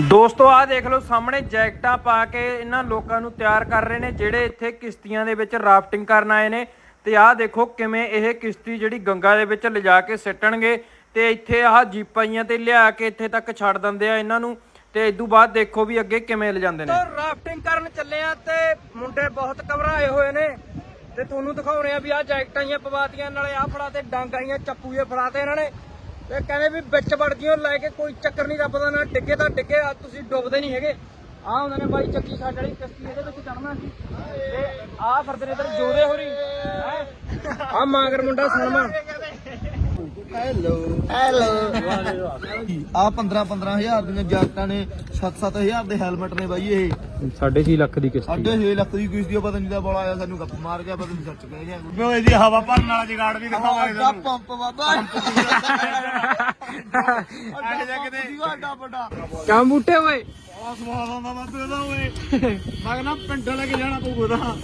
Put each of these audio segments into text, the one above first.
ਦੋਸਤੋ, ਆਹ ਦੇਖ ਲਓ, ਸਾਹਮਣੇ ਜੈਕਟਾਂ ਪਾ ਕੇ ਇਹਨਾਂ ਲੋਕਾਂ ਨੂੰ ਤਿਆਰ ਕਰ ਰਹੇ ਨੇ, ਜਿਹੜੇ ਇੱਥੇ ਕਿਸ਼ਤੀਆਂ ਦੇ ਵਿੱਚ ਰਾਫਟਿੰਗ ਕਰਨ ਆਏ ਨੇ। ਤੇ ਆਹ ਦੇਖੋ ਕਿਵੇਂ ਇਹ ਕਿਸ਼ਤੀ ਜਿਹੜੀ ਗੰਗਾ ਦੇ ਵਿੱਚ ਲਿਜਾ ਕੇ ਸਿੱਟਣਗੇ ਤੇ ਇੱਥੇ ਆਹ ਜੀਪਾਈਆਂ ਤੇ ਲਿਆ ਕੇ ਇੱਥੇ ਤੱਕ ਛੱਡ ਦਿੰਦੇ ਆ ਇਹਨਾਂ ਨੂੰ। ਤੇ ਇਦੋਂ ਬਾਅਦ ਦੇਖੋ ਵੀ ਅੱਗੇ ਕਿਵੇਂ ਲਿਜਾਂਦੇ ਨੇ। ਰਾਫਟਿੰਗ ਕਰਨ ਚੱਲੇ ਆ ਤੇ ਮੁੰਡੇ ਬਹੁਤ ਘਬਰਾਏ ਹੋਏ ਨੇ। ਤੇ ਤੁਹਾਨੂੰ ਦਿਖਾਉਣੇ ਆ ਵੀ ਆਹ ਜੈਕਟਾਂ ਹੀ ਪਵਾਤੀਆਂ, ਨਾਲੇ ਆਹ ਫੜਾ ਤੇ ਡਾਂਗਾਈਆਂ ਚੱਪੂ ਜੇ ਫੜਾਤੇ ਇਹਨਾਂ ਨੇ। ਤੇ ਕਹਿੰਦੇ ਵੀ ਵਿੱਚ ਵੜ ਜਿਓ, ਲੈ ਕੇ ਕੋਈ ਚੱਕਰ ਨਹੀਂ, ਰੱਬ ਦਾ ਨਾ ਡਿੱਗੇ ਤਾਂ ਡਿੱਗੇ, ਆ ਤੁਸੀਂ ਡੁੱਬਦੇ ਨਹੀਂ ਹੈਗੇ। ਆਹ ਹੁੰਦੇ ਨੇ ਬਾਈ ਚੱਕੀ ਸਾਡੇ ਵਾਲੀ ਕਿਸ਼ਤੀ ਇਹਦੇ ਵਿੱਚ ਚੜਨਾ ਸੀ। ਤੇ ਆਹ ਫਿਰਦੇ ਨੇ ਇਧਰ ਜੋਦੇ ਹੋਰੀ ਆ ਮਾਂਗਰ ਮੁੰਡਾ ਸੁਣਮਾ ਹੈਲੋ ਹੈਲੋ ਆ 15 15000 ਦੀਆਂ ਜੈਕਟਾਂ ਨੇ 7-7000 ਦੇ ਹੈਲਮਟ ਨੇ ਬਾਈ ਇਹ। 6.5 ਲੱਖ ਦੀ ਸਾਢੇ 6 ਲੱਖ ਦੀ ਕਿਸ਼ਤੀ ਆ, ਪਤਾ ਨਹੀਂ ਦਾ ਬੋਲਾ ਆਇਆ ਸਾਨੂੰ ਗੱਪ ਮਾਰ ਗਿਆ ਪਤਾ ਨਹੀਂ ਸੱਚ ਕਹਿ ਗਿਆ ਓਏ ਜੀ ਹਵਾ ਭਰਨ ਵਾਲਾ ਜਗਾੜ ਵੀ ਦਿਖਾਵਾਂਗੇ ਅੱਡਾ ਪੰਪ ਬਾਬਾ ਅੱਡਾ ਕਿਤੇ ਅੱਡਾ ਵੱਡਾ। ਕਿਉਂ ਬੂਟੇ ਓਏ? ਆ ਸਵਾਦ ਆਉਂਦਾ ਬਾਬੇ ਉਹਦਾ ਓਏ। ਮੈਂ ਕਹਿੰਦਾ ਪਿੰਡ ਲੈ ਕੇ ਜਾਣਾ ਪਊਗਾ ਤਾਂ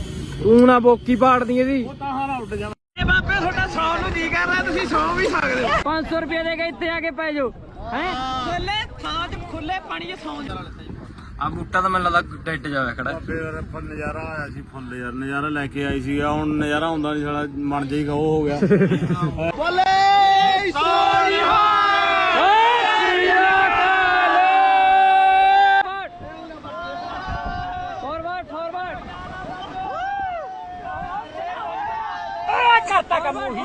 ਤੂੰ ਨਾ ਬੋਕੀ ਪਾੜਦੀ ਇਹਦੀ। ਉਹ ਤਾਂ ਹਾਰਾ ਉੱਡ ਜਾਣਾ। ਤੁਸੀਂ 100 ਵੀ ਸਕਦੇ ਹੋ। 500 ਰੁਪਏ ਦੇ ਕੇ ਇੱਥੇ ਆ ਕੇ ਪੈ ਜਾਓ ਹੈ? ਖੁੱਲੇ ਥਾਂ 'ਚ ਖੁੱਲੇ ਪਾਣੀ 'ਚ ਸੌਂ ਜਾ। ਆ ਬੂਟਾ ਤਾਂ ਮੈਨੂੰ ਲੱਗਦਾ ਡਿੱਟ ਜਾਵੇ ਖੜਾ। ਬਾਬੇ ਯਾਰ ਫੁੱਲ ਨਜ਼ਾਰਾ ਆਇਆ ਸੀ ਫੁੱਲ ਯਾਰ ਨਜ਼ਾਰਾ ਲੈ ਕੇ ਆਈ ਸੀਗਾ ਹੁਣ ਨਜ਼ਾਰਾ ਹੁੰਦਾ ਨਹੀਂ ਸਾਲਾ ਮਨ ਜਾਈ ਉਹ ਹੋ ਗਿਆ। ਫਾਰਵਰਡ ਫਾਰਵਰਡ ਆ ਕਰਤਾ ਕੰਮ ਉਹੀ।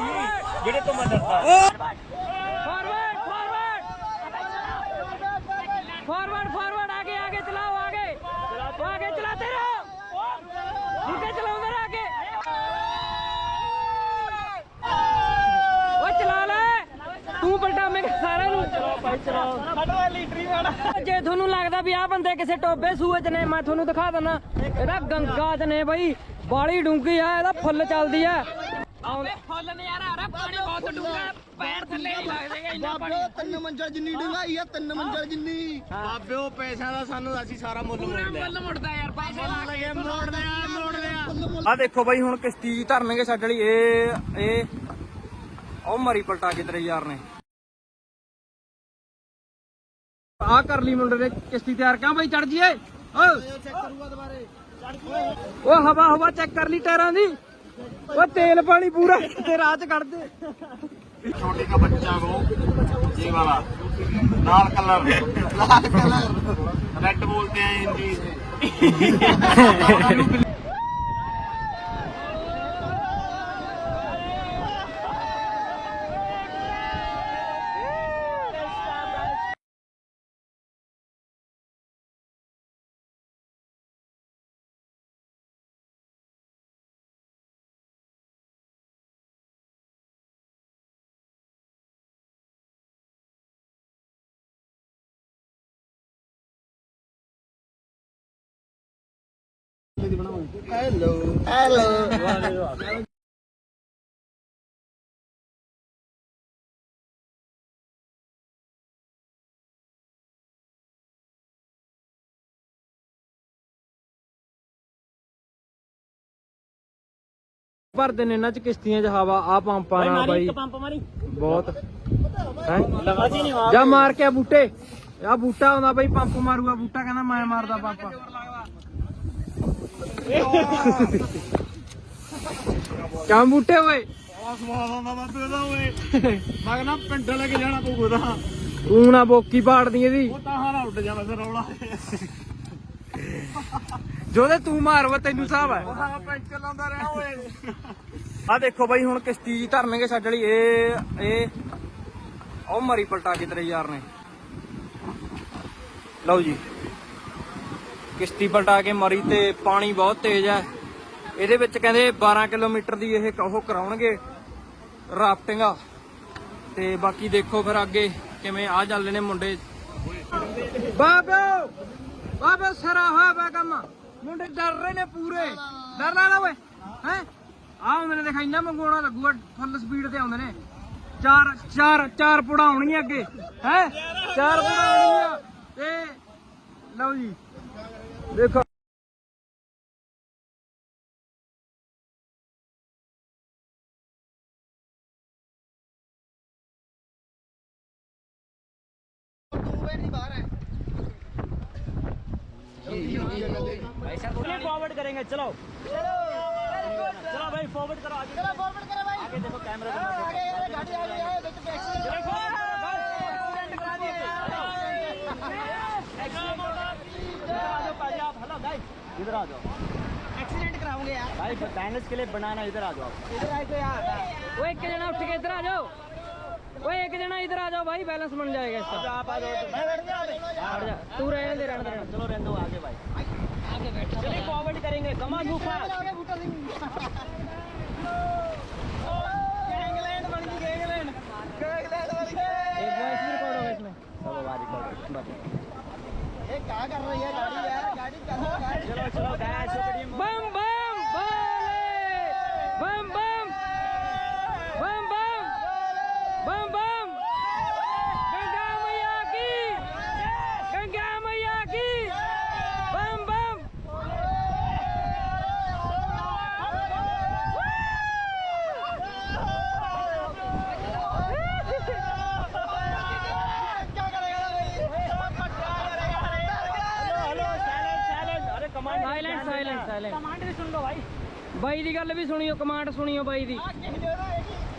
ਜੇ ਤੁਹਾਨੂੰ ਲੱਗਦਾ ਵੀ ਆਹ ਬੰਦੇ ਕਿਸੇ ਟੋਬੇ ਸੂਏ ਚ ਨੇ, ਮੈਂ ਤੁਹਾਨੂੰ ਦਿਖਾ ਦਿੰਨਾ ਇਹਦਾ ਗੰਗਾ ਚ ਨੇ ਬਈ, ਬਾਲੀ ਡੂੰਗੀ ਆ, ਇਹਦਾ ਫੁੱਲ ਚੱਲਦੀ ਆ। ਫੁੱਲ ਨਜ਼ਾਰਾ ਆ ਰਿਹਾ ਪਾਣੀ ਬਹੁਤ ਡੂੰਗਾ ਪੈਰ ਥੱਲੇ ਨਹੀਂ ਲੱਗਦੇ ਇੰਨਾ ਪਾਣੀ। ਤਿੰਨ ਮੰਜ਼ਲ ਜਿੰਨੀ ਡੂੰਘਾਈ ਆ ਤਿੰਨ ਮੰਜ਼ਲ ਜਿੰਨੀ। ਬਾਬੇ ਉਹ ਪੈਸਿਆਂ ਦਾ ਸਾਨੂੰ ਅਸੀਂ ਸਾਰਾ ਮੁੱਲ ਮੋੜ ਲਿਆ ਮੁੱਲ ਮੁੜਦਾ ਯਾਰ ਪੈਸੇ ਲਾ ਕੇ ਮੋੜਦੇ ਆ ਮੋੜਦੇ ਆ ਆ। ਦੇਖੋ ਬਾਈ ਹੁਣ ਕਿਸ਼ਤੀ ਧਰਨਗੇ ਸਾਡੇ ਲਈ। ਇਹ ਇਹ ਉਹ ਮਰੀ ਪਲਟਾ ਕੇ ਤੇਰੇ ਯਾਰ ਨੇ। ਆ ਕਰ ਲਈ ਮੁੰਡੇ ਨੇ ਕਿਸ਼ਤੀ ਤਿਆਰ। ਕਿਉਂ ਬਾਈ ਚੜ ਜੀਏ ਓ ਉਹ ਹਵਾ ਹਵਾ ਚੈੱਕ ਕਰ ਲਈ ਟਾਇਰਾਂ ਦੀ। ਉਹ ਤੇਲ ਪਾਣੀ ਪੂਰਾ ਤੇ ਰਾਹ ਚ ਕੱਢ ਦੇ छोटे का बच्चा वो ये वाला लाल कलर लाल कलर रेड बोलते हैं हिंदी ਬਣਾਵਾਂਗੇ ਹੈਲੋ ਭਰਦੇ ਨੇ ਇਹਨਾਂ ਚ ਕਿਸ਼ਤੀਆਂ ਚ ਹਵਾ ਆ ਪੰਪਾਂ ਨਾਲ ਬਾਈ ਬਹੁਤ ਹੈ ਜਾ ਮਾਰ ਕੇ ਬੂਟੇ। ਆ ਬੂਟਾ ਆਉਂਦਾ ਬਾਈ, ਪੰਪ ਮਾਰੂਗਾ। ਬੂਟਾ ਕਹਿੰਦਾ ਮੈਂ ਮਾਰਦਾ ਪੰਪ। ਕਿਉਂ ਬੂਟੇ ਓਏ? ਸਵਾਦ ਆਉਂਦਾ ਬਾਬੇ ਉਹਦਾ ਓਏ ਮੈਂ ਕਹਿੰਦਾ ਪਿੰਡ ਲੈ ਕੇ ਜਾਣਾ ਪਊਗਾ ਤਾਂ ਤੂੰ ਨਾ ਬੋਕੀ ਪਾੜਦੀ ਇਹਦੀ। ਉਹ ਤਾਂ ਹਾਰਾ ਉੱਡ ਜਾਣਾ ਫਿਰ ਰੌਲਾ ਜੋਦੇ ਤੂੰ ਮਾਰਵਾ ਤੈਨੂੰ ਹਿਸਾਬ ਹੈ ਉਹ ਪੈਂਚਰ ਲਾਉਂਦਾ ਰਿਹਾ ਓਏ ਆ ਦੇਖੋ ਬਾਈ, ਹੁਣ ਕਿਸ਼ਤੀ ਜੀ ਧਰਨਗੇ ਸਾਡੇ ਲਈ ਇਹ ਇਹ, ਉਹ ਮਰੀ ਪਲਟਾ ਕੇ ਤੇਰੇ ਯਾਰ ਨੇ। ਲਓ ਜੀ। ਕਿਸ਼ਤੀ ਪਲਟਾ ਕੇ ਮਰੀ ਤੇ ਪਾਣੀ ਬਹੁਤ ਤੇਜ਼ ਹੈ। ਇਹਦੇ ਵਿੱਚ ਕਹਿੰਦੇ 12 ਕਿਲੋਮੀਟਰ ਦੀ ਇਹ ਉਹ ਕਰਾਉਣਗੇ ਰਾਫਟਿੰਗ। ਤੇ ਬਾਕੀ ਦੇਖੋ ਫਿਰ ਅੱਗੇ ਕਿਵੇਂ ਆ ਚੱਲਦੇ ਨੇ ਮੁੰਡੇ। ਬਾਬੋ ਬਾਬੋ ਸਰਾ ਹੋਇਆ ਮੁੰਡੇ ਡਰ ਰਹੇ ਨੇ ਪੂਰੇ। ਡਰ ਨਾ ਨਾ ਓਏ, ਹੈ? ਆ ਨੇ ਦੇਖ ਇੰਨਾ ਮੰਗਵਾਉਣਾ ਲੱਗੂਗਾ ਫੁੱਲ ਸਪੀਡ ਤੇ ਆਉਂਦੇ ਨੇ। ਚਾਰ ਚਾਰ ਚਾਰ ਪੁੜਾ ਆਉਣਗੀਆਂ ਅੱਗੇ, ਹੈ? ਚਾਰ ਪੁੜਾ ਆਉਣਗੀਆਂ ਤੇ ਲਓ ਜੀ। देखो फॉरवर्ड करेंगे चलो चलो भाई फॉरवर्ड करो आगे चलो फॉरवर्ड करो भाई आगे देखो कैमरा आगे गाड़ी आ गई है देखो इधर आ जाओ। एक्सीडेंट कराओगे यार। भाई बताने के लिए बनाना इधर आ जाओ। इधर आए तो यार। वो एक के जना उठ के इधर आ जाओ। वो एक जना इधर आ जाओ भाई बैलेंस बन जाएगा इसका। आ आप आ जाओ। मैं बैठ गया अबे हट जा। तू रहने दे रहने दे। चलो रहने दो आगे भाई। आगे बैठ चलिए कॉमेडी करेंगे। कमाल गुफा। इंग्लैंड बन गई इंग्लैंड इंग्लैंड बन गई। एक वॉइस रिकॉर्ड होगा इसमें। चलो भाई रिकॉर्ड ये क्या कर रही है गाड़ी चलो चलो डैश ਬਾਈ ਦੀ ਗੱਲ ਵੀ ਸੁਣਿਓ ਕਮਾਂਡ ਸੁਣਿਓ ਬਾਈ ਦੀ।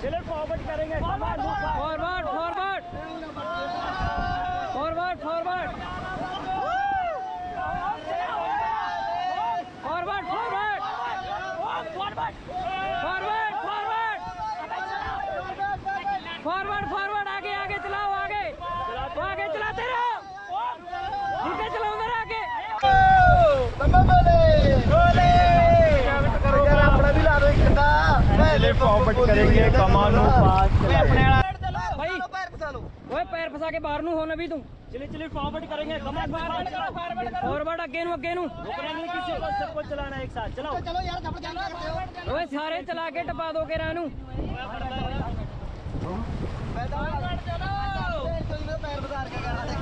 ਚਲੋ ਫਾਰਵਰਡ ਕਰਾਂਗੇ। ਫਾਰਵਰਡ ਸਟਾਰਟ ਕਰੇਗੇ ਕਮਾ ਨੂੰ ਪਾਸ ਆਪਣੇ ਵਾਲਾ ਭਾਈ ਪੈਰ ਫਸਾ ਲਓ ਓਏ ਪੈਰ ਫਸਾ ਕੇ ਬਾਹਰ ਨੂੰ ਹੋ ਨਵੀ ਤੂੰ ਚਲੇ ਚਲੇ ਫਾਰਵਰਡ ਕਰਾਂਗੇ ਕਮਾ ਫਾਰਵਰਡ ਕਰੋ ਫਾਰਵਰਡ ਕਰੋ ਫਾਰਵਰਡ ਅੱਗੇ ਨੂੰ ਅੱਗੇ ਨੂੰ ਰੁਕਣਾ ਨਹੀਂ ਕਿਸੇ ਕੋ ਸਭ ਕੋ ਚਲਾਣਾ ਇੱਕ ਸਾਥ ਚਲਾਓ ਚਲੋ ਯਾਰ ਕਪੜ ਜਾਨ ਕਰਦੇ ਹੋ ਓਏ ਸਾਰੇ ਚਲਾ ਕੇ ਟਪਾ ਦੋ ਕੇ ਰਾਂ ਨੂੰ ਮੈਦਾਨ ਕੱਢ ਚਲੋ ਪੈਰ ਬਜ਼ਾਰ ਕੇ ਕਰਾ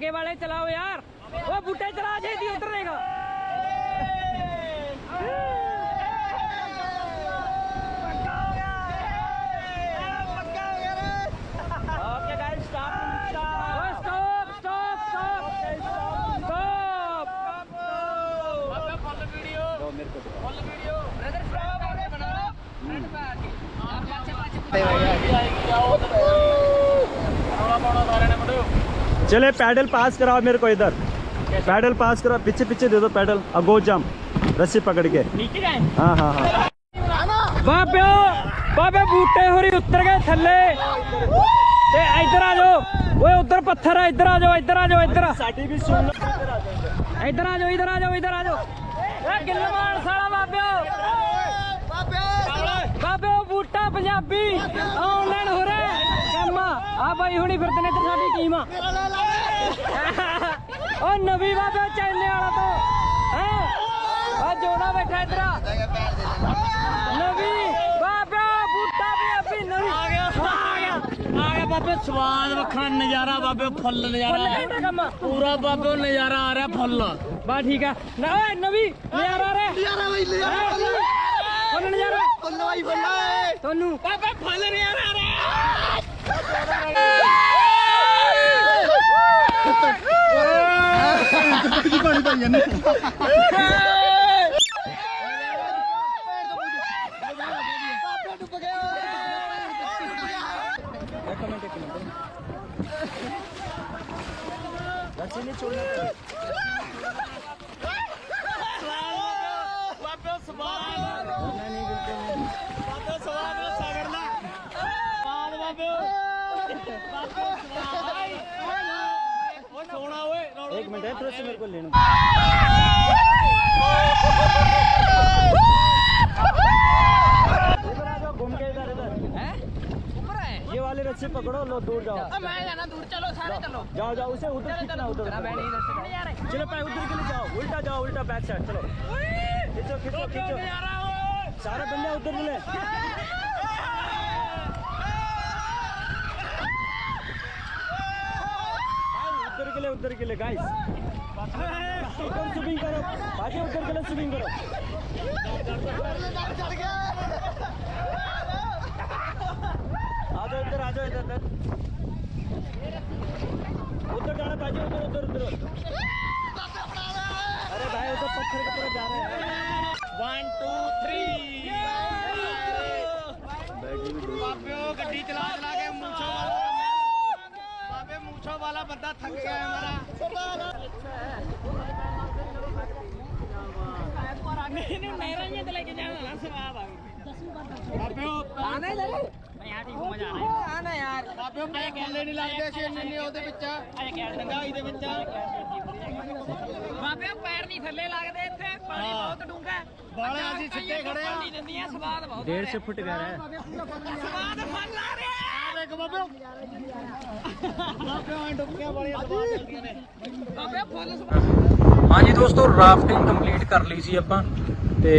आगे वाले चलाओ यार वो बूटे चला छेती उतरेगा मेरे को फुल वीडियो ब्रदर फ्रेंड बना फ्रेंड पैक आप पाछे पाछे चले पैडल पास कराओ मेरे को इधर। पैडल पास कराओ पीछे पीछे दे दो पैडल। अब गो जम रस्सी पकड़ के। हाँ हाँ हाँ। बापे बापे बूटे हो रही उतर गए थले इधर आ जाओ। वो उधर पत्थर है इधर आ जाओ इधर आ जाओ इधर इधर आ जाओ इधर आ जाओ इधर आ जाओ। बापे बापे बूटा पंजाबी। ऑनलाइन हो रहा ਆ ਬਾਈ ਹੁਣੀ ਫਿਰਦੇ ਨੇ ਤੇ ਸਾਡੀ ਟੀਮ ਆ। ਓ ਨਵੀ ਬਾਬੇ ਚੈਨੇ ਵਾਲਾ ਤੋਂ। ਹੈ? ਆ ਜੋਨਾ ਬੈਠਾ ਇਧਰ ਨਵੀ ਬਾਬਾ ਬੂਟਾ ਵੀ ਆਪੀ ਨਵੀ। ਆ ਗਿਆ ਆ ਗਿਆ। ਆ ਗਿਆ। ਬਾਬੇ ਸਵਾਦ ਵੱਖਰਾ ਨਜ਼ਾਰਾ ਬਾਬੇ ਫੁੱਲ ਨਜ਼ਾਰਾ। ਪੂਰਾ ਬਾਬੇ ਨਜ਼ਾਰਾ ਆ ਰਿਹਾ ਫੁੱਲ। ਬਾ ਠੀਕ ਆ। ਓਏ ਨਵੀ ਨਜ਼ਾਰਾ ਰੇ ਨਜ਼ਾਰਾ ਬਈ ਨਜ਼ਾਰਾ ਫੁੱਲ। ਨਜ਼ਾਰਾ। ਫੁੱਲ ਬਾਈ ਫੁੱਲ ਓਏ ਤੁਹਾਨੂੰ ਬਾਬੇ ਫੁੱਲ ਨਜ਼ਾਰਾ ਰੇ That's in it, रहे थोड़ा सा मेरे को लेने घूम के इधर इधर ये वाले रस्सी पकड़ो लो दूर जाओ मैं जाना दूर चलो सारे चलो जाओ जाओ उसे उधर खींचना उधर मैं नहीं इधर से जा रहा चलो भाई उधर के लिए जाओ उल्टा जाओ उल्टा बैक साइड चलो खींचो खींचो खींचो सारा बंदा उधर ले उधर के लिए उधर के लिए गाइस उधर स्विमिंग करो बाजी उधर के लिए स्विमिंग करो आ जाओ इधर आ जाओ इधर इधर उधर जाना बाजी उधर उधर उधर अरे भाई उधर पत्थर की तरफ जा रहे हैं ਪੱਠੇ ਨਹੀਂ ਲੱਗਦੇ ਸੀ ਇੰਨੇ ਉਹਦੇ ਵਿੱਚ? ਡੰਗਾਈ ਦੇ ਵਿੱਚ? ਬਾਬੇ ਪੈਰ ਨਹੀਂ ਥੱਲੇ ਲੱਗਦੇ ਇੱਥੇ ਪਾਣੀ ਬਹੁਤ ਡੂੰਘਾ ਬਾਲੇ ਅਸੀਂ ਸਿੱਧੇ ਖੜੇ ਆ। ਨਹੀਂ ਦਿੰਦੀਆਂ ਫੁੱਟ ਗਹਿਰਾ ਹੈ ਸਵਾਦ ਫਲ ਲਾ ਰਿਹਾ। ਦੇਖ ਬਾਬੇ। ਬਾਬੇ ਆਂ ਡੁੱਬੀਆਂ ਵਾਲੀਆਂ ਸਵਾਦ ਚੱਲਦੀਆਂ ਨੇ। ਬਾਬੇ ਫੁੱਲ ਹਾਂਜੀ ਦੋਸਤੋ ਰਾਫਟਿੰਗ ਕੰਪਲੀਟ ਕਰ ਲਈ ਸੀ ਆਪਾਂ। ਤੇ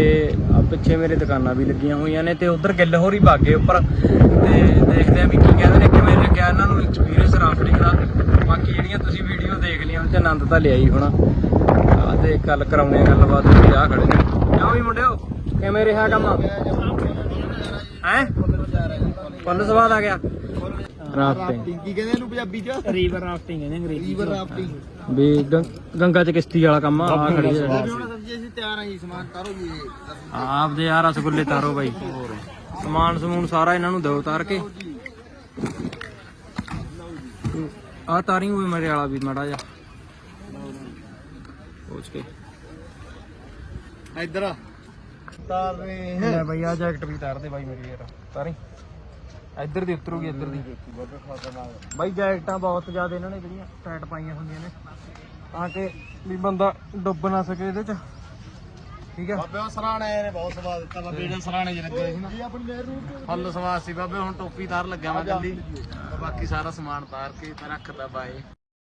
ਆ ਪਿੱਛੇ ਮੇਰੇ ਦੁਕਾਨਾਂ ਵੀ ਲੱਗੀਆਂ ਹੋਈਆਂ ਨੇ ਤੇ ਉਧਰ ਗਿੱਲ ਹੋਰੀ ਬਾਗੇ ਉੱਪਰ ਤੇ ਦੇਖਦੇ ਆ ਵੀ ਕੀ ਕਹਿੰਦੇ ਨੇ, ਕਿਵੇਂ ਲੱਗਿਆ ਇਹਨਾਂ ਨੂੰ ਐਕਸਪੀਰੀਅੰਸ ਰਾਫਟਿੰਗ ਦਾ ਬਾਕੀ ਜਿਹੜੀਆਂ ਤੁਸੀਂ ਵੀਡੀਓ ਦੇਖ ਲਈਆਂ, ਉਹ ਆਨੰਦ ਤਾਂ ਲਿਆ ਹੀ ਹੋਣਾ। ਆ ਤੇ ਕੱਲ ਕਰਾਉਣੇ ਆ ਗੱਲਬਾਤ ਵੀ ਆ ਖੜੇ ਨੇ। ਕਿਉਂ ਵੀ ਮੁੰਡਿਓ, ਕਿਵੇਂ ਰਿਹਾ ਕੰਮ? ਹੈ? ਫੁੱਲ ਸਵਾਦ ਆ ਗਿਆ। ਰਾਫਟਿੰਗ ਕੀ ਕਹਿੰਦੇ ਇਹਨੂੰ ਪੰਜਾਬੀ ਚ? ਰੀਵਰ ਰਾਫਟਿੰਗ ਕਹਿੰਦੇ ਅੰਗਰੇਜ਼ੀ ਰੀਵਰ ਰਾਫਟਿੰਗ ਵੀ ਗੰਗਾ ਚ ਕਿਸ਼ਤੀ ਵਾਲਾ ਕੰਮ ਆ ਆਹ ਖੜੀ ਹੈ ਵੀ ਹੁਣ ਆ ਰਸਗੁੱਲੇ ਤਾਰੋ ਬਾਈ। ਸਮਾਨ ਸਮੂਨ ਸਾਰਾ ਇਹਨਾਂ ਨੂੰ ਦਿਓ ਤਾਰ ਕੇ। ਆ ਤਾਰੀ ਹੋਏ ਮੇਰੇ ਵਾਲਾ ਵੀ ਮੜਾ ਜਾ ਪਹੁੰਚ ਕੇ। ਇੱਧਰ ਤਾਰ ਰਹੇ ਹੈ ਬਈ ਆ ਜੈਕਟ ਵੀ ਤਾਰ ਦੇ ਬਾਈ ਮੇਰੀ ਯਾਰ। ਤਾਰੀ। ਇੱਧਰ ਦੀ ਉਤਰੂਗੀ ਇੱਧਰ ਦੀ। ਬਾਈ ਜੈਕਟਾਂ ਬਹੁਤ ਜ਼ਿਆਦਾ ਇਹਨਾਂ ਨੇ ਜਿਹੜੀਆਂ ਟਾਈਟ ਪਾਈਆਂ ਹੁੰਦੀਆਂ ਨੇ। ਤਾਂ ਕਿ ਵੀ ਬੰਦਾ ਡੁੱਬ ਨਾ ਸਕੇ ਇਹਦੇ ਚ। ਠੀਕ ਹੈ ਬਾਬੇ ਉਹ ਸਰਾਣੇ ਨੇ ਬਹੁਤ ਸਵਾਦ ਦਿੱਤਾ ਬਾਬੇ ਜਿਹੜੇ ਸਰਾਣੇ 'ਚ ਲੱਗੇ ਸੀ ਨਾ। ਇਹ ਆਪਣੀ ਫੁੱਲ ਸਵਾਦ ਸੀ ਬਾਬੇ ਹੁਣ ਟੋਪੀ ਤਾਰ ਲੱਗਿਆ ਮੈਂ ਜਲਦੀ ਬਾਕੀ ਸਾਰਾ ਸਮਾਨ ਤਾਰ ਕੇ ਤੇ ਰੱਖਦਾ ਬਾਏ